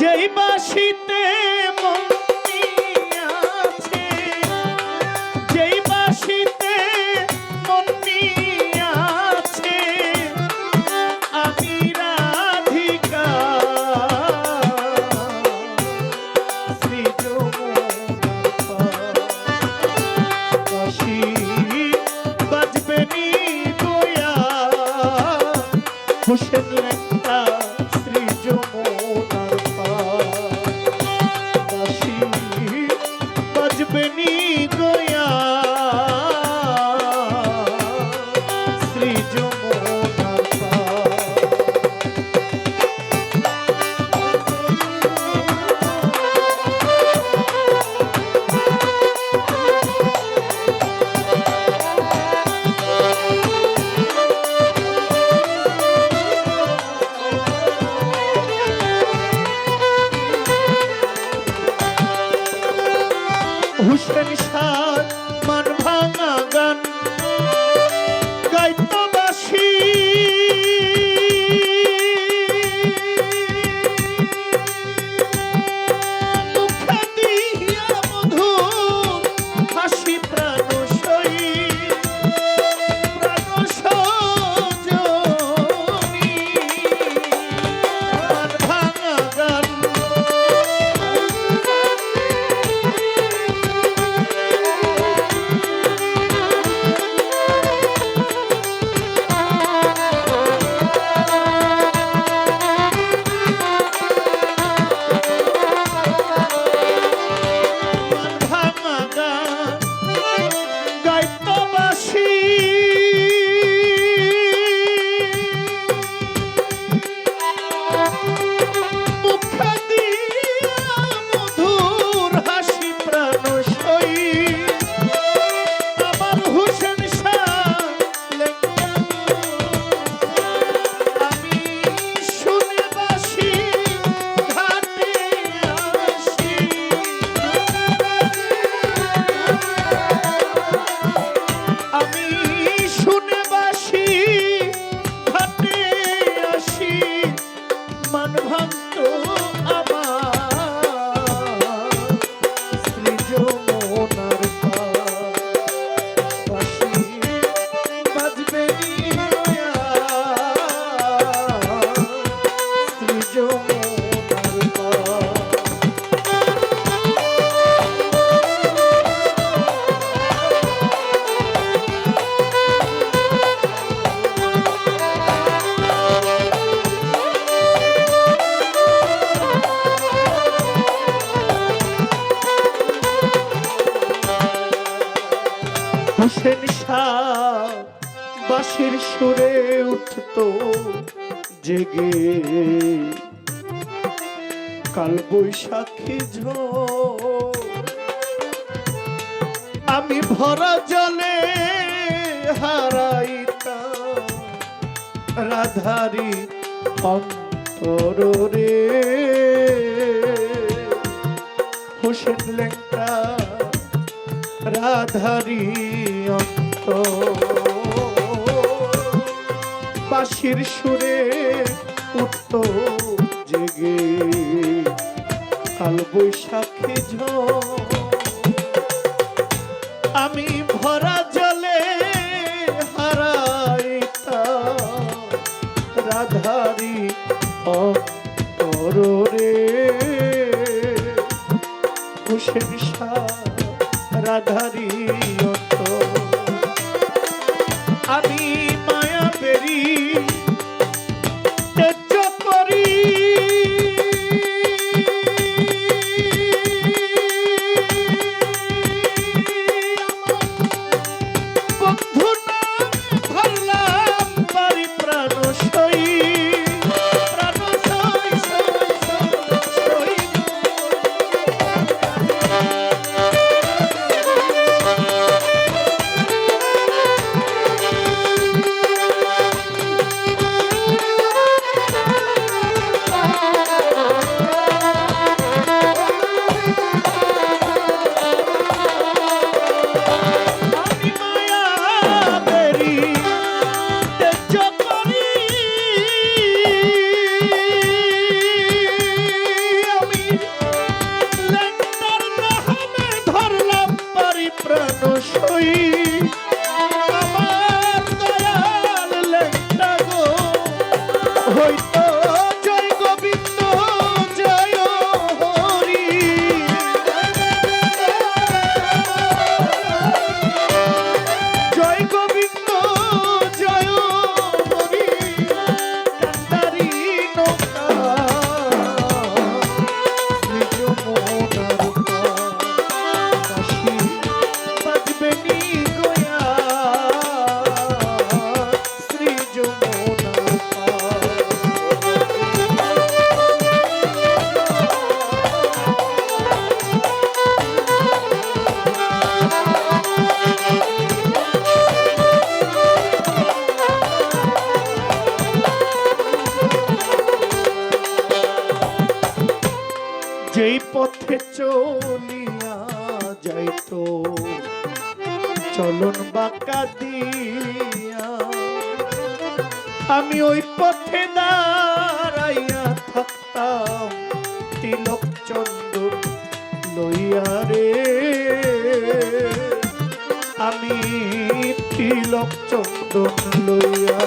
যেই বাসিতে মন venir. আশা, বাঁশির সুরে উঠত জেগে। কাল বৈশাখী আমি ভরা জলে হারাইতা রাধারি অন্তর রে হোসেন লেখা রাধারি অন্ত বাঁশির সুরে উঠত জেগে কাল বৈশাখী আমি ভরা জলে হারাইতা রাধারি অরে হুসেন শাহ রাধারি যেই পথে চলিয়া যাইতো, চলন বাঁকা দিয়া। আমি ওই পথে দাঁড়াইয়া থাকতাম, তিলক চন্দন লইয়া রে। আমি তিলক চন্দন লইয়া